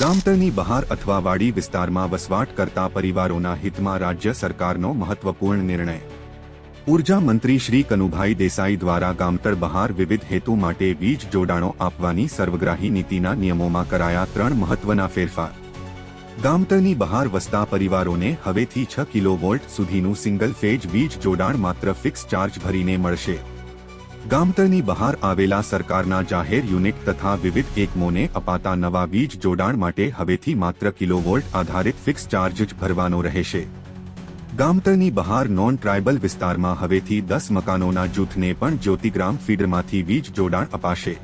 ગામતળની બહાર અથવા વાડી વિસ્તારમાં વસવાટ કરતા પરિવારોના હિતમાં રાજ્ય સરકારનો મહત્વપૂર્ણ નિર્ણય. ઊર્જા મંત્રી શ્રી કનુભાઈ દેસાઈ દ્વારા ગામતળ બહાર વિવિધ હેતુ માટે વીજ જોડાણો આપવાની સર્વગ્રાહી નીતિના નિયમોમાં કરાયા ત્રણ મહત્વના ફેરફાર. ગામતળની બહાર વસતા પરિવારોને હવેથી છ કિલોવોલ્ટ સુધીનું સિંગલ ફેજ વીજ જોડાણ માત્ર ફિક્સ ચાર્જ ભરીને મળશે. ગામતળની બહાર આવેલા સરકારના જાહેર યુનિટ તથા વિવિધ એકમોને અપાતા નવા વીજ જોડાણ માટે હવેથી માત્ર કિલોવોલ્ટ આધારિત ફિક્સ ચાર્જ જ ભરવાનો રહેશે. ગામતરની બહાર નોન ટ્રાયબલ વિસ્તારમાં હવેથી દસ મકાનોના જૂથને પણ જ્યોતિગ્રામ ફીડરમાંથી વીજ જોડાણ અપાશે.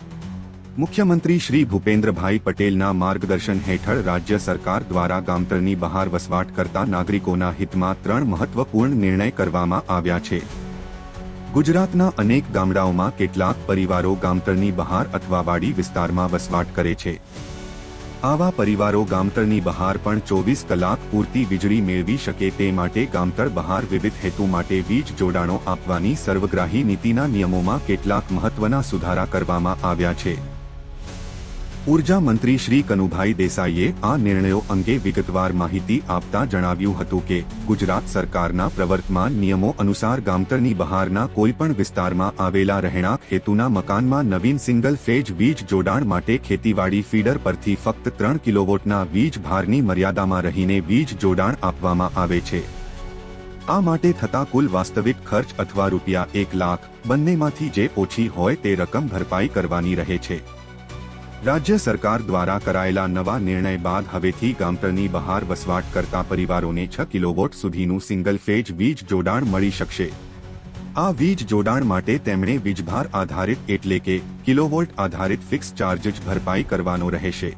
મુખ્યમંત્રી શ્રી ભૂપેન્દ્રભાઈ પટેલના માર્ગદર્શન હેઠળ રાજ્ય સરકાર દ્વારા ગામતરની બહાર વસવાટ કરતા નાગરિકોના હિતમાં ત્રણ મહત્વપૂર્ણ નિર્ણય કરવામાં આવ્યા છે. ગુજરાતના અનેક ગામડાઓમાં કેટલાક પરિવારો ગામતળની બહાર અથવા વાડી વિસ્તારમાં વસવાટ કરે છે. આવા પરિવારો ગામતળની બહાર પણ ચોવીસ કલાક પૂરતી વીજળી મેળવી શકે તે માટે ગામતળ બહાર વિવિધ હેતુ માટે વીજ જોડાણો આપવાની સર્વગ્રાહી નીતિના નિયમોમાં કેટલાક મહત્વના સુધારા કરવામાં આવ્યા છે. ઊર્જા મંત્રી શ્રી કનુભાઈ દેસાઈએ આ નિર્ણયો અંગે વિગતવાર માહિતી આપતા જણાવ્યું હતું કે, ગુજરાત સરકારના પ્રવર્તમાન નિયમો અનુસાર ગામતરની બહારના કોઈપણ વિસ્તારમાં આવેલા રહેણાંક હેતુના મકાનમાં નવીન સિંગલ ફેજ વીજ જોડાણ માટે ખેતીવાડી ફીડર પરથી ફક્ત ત્રણ કિલોવોટના વીજ ભારની મર્યાદામાં રહીને વીજ જોડાણ આપવામાં આવે છે. આ માટે થતા કુલ વાસ્તવિક ખર્ચ અથવા રૂપિયા એક લાખ, બંનેમાંથી જે ઓછી હોય તે રકમ ભરપાઈ કરવાની રહે છે. રાજ્ય સરકાર દ્વારા કરાયેલા નવા નિર્ણય બાદ હવેથી ગામતરની બહાર વસવાટ કરતા પરિવારોને છ કિલોવોટ સુધીનું સિંગલ ફેજ વીજ જોડાણ મળી શકશે. આ વીજ જોડાણ માટે તેમણે વીજભાર આધારિત એટલે કે કિલોવોલ્ટ આધારિત ફિક્સ ચાર્જ જ ભરપાઈ કરવાનો રહેશે.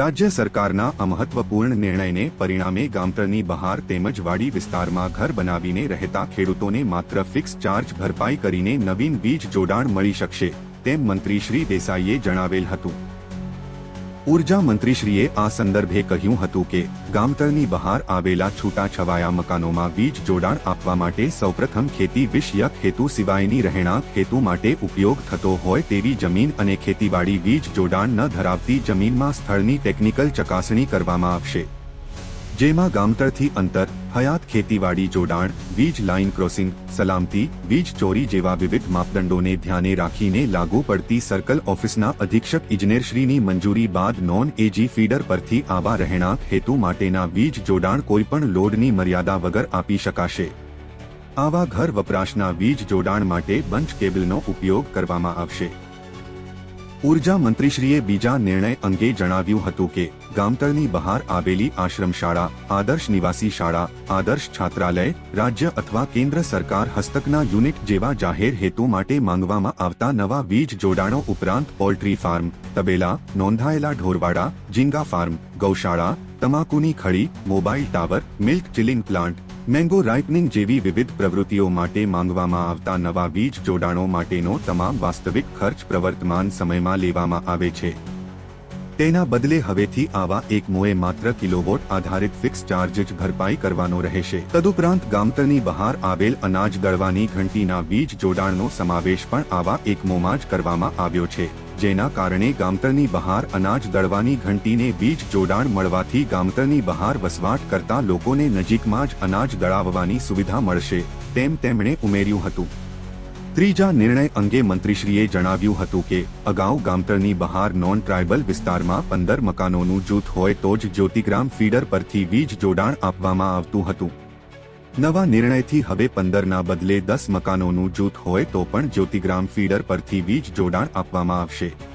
રાજ્ય સરકારના આ મહત્વપૂર્ણ નિર્ણયને પરિણામે ગામતરની બહાર તેમજ વાડી વિસ્તારમાં ઘર બનાવીને રહેતા ખેડૂતોને માત્ર ફિક્સ ચાર્જ ભરપાઈ કરીને નવીન વીજ જોડાણ મળી શકશે. તેમ મંત્રી શ્રી દેસાઈએ જણાવેલ હતું. ઊર્જા મંત્રીશ્રીએ આ સંદર્ભે કહ્યું હતું કે, ગામતળની બહાર આવેલા છૂટાછવાયા મકાનોમાં વીજ જોડાણ આપવા માટે સૌપ્રથમ ખેતી વિષયક હેતુ સિવાયની રહેણાંક હેતુ માટે ઉપયોગ થતો હોય તેવી જમીન અને ખેતીવાડી વીજ જોડાણ ન ધરાવતી જમીનમાં સ્થળની ટેકનિકલ ચકાસણી કરવામાં આવશે. જેમાં ગામતળથી અંતર, હયાત ખેતીવાડી જોડાણ, વીજ લાઇન ક્રોસિંગ, સલામતી, વીજ ચોરી જેવા વિવિધ માપદંડોને ધ્યાને રાખીને લાગુ પડતી સર્કલ ઓફિસના અધિક્ષક ઇજનેરશ્રીની મંજૂરી બાદ નોન એજી ફીડર પરથી આવા રહેણાંક હેતુ માટેના વીજ જોડાણ કોઈપણ લોડની મર્યાદા વગર આપી શકાશે. આવા ઘર વપરાશના વીજ જોડાણ માટે બંચ કેબલનો ઉપયોગ કરવામાં આવશે. ઊર્જા મંત્રીશ્રીએ બીજા નિર્ણય અંગે જણાવ્યું હતું કે, ગામતળની બહાર આવેલી આશ્રમ શાળા, આદર્શ નિવાસી શાળા, આદર્શ છાત્રાલય, રાજ્ય અથવા કેન્દ્ર સરકાર હસ્તકના યુનિટ જેવા જાહેર હેતુ માટે માંગવામાં આવતા નવા વીજ જોડાણો ઉપરાંત પોલ્ટ્રી ફાર્મ, તબેલા, નોંધાયેલા ઢોરવાડા, ઝીંગા ફાર્મ, ગૌશાળા, તમાકુની ખડી, mobile tower, milk chilling plant mango ripening જેવી વિવિધ પ્રવૃત્તિઓ માટે માંગવામાં આવતા નવા વીજ જોડાણો માટેનો તમામ વાસ્તવિક ખર્ચ પ્રવર્તમાન સમયમાં લેવામાં આવે છે. તેના બદલે હવેથી આવા એક મોએ માત્ર કિલોવોટ આધારિત ફિક્સ ચાર્જ જ ભરપાઈ કરવાનો રહેશે. તદુપરાંત ગામતરની બહાર આવેલ અનાજ દળવાની ઘંટીના વીજ જોડાણનો સમાવેશ પણ આવા એકમોમાં જ કરવામાં આવ્યો છે. જેના કારણે ગામતરની બહાર અનાજ દળવાની ઘંટીને વીજ જોડાણ મળવાથી ગામતરની બહાર વસવાટ કરતા લોકોને નજીકમાં જ અનાજ દળાવવાની સુવિધા મળશે, તેમ તેમણે ઉમેર્યું હતું. ત્રીજા નિર્ણય અંગે મંત્રીશ્રીએ જણાવ્યું હતું કે, અગાઉ ગામતરની બહાર નોન ટ્રાયબલ વિસ્તારમાં પંદર મકાનોનું જૂથ હોય તો જ જ્યોતિગ્રામ ફીડર પરથી વીજ જોડાણ આપવામાં આવતું હતું. નવા નિર્ણયથી હવે પંદરના બદલે દસ મકાનોનું જૂથ હોય તો પણ જ્યોતિગ્રામ ફીડર પરથી વીજ જોડાણ આપવામાં આવશે.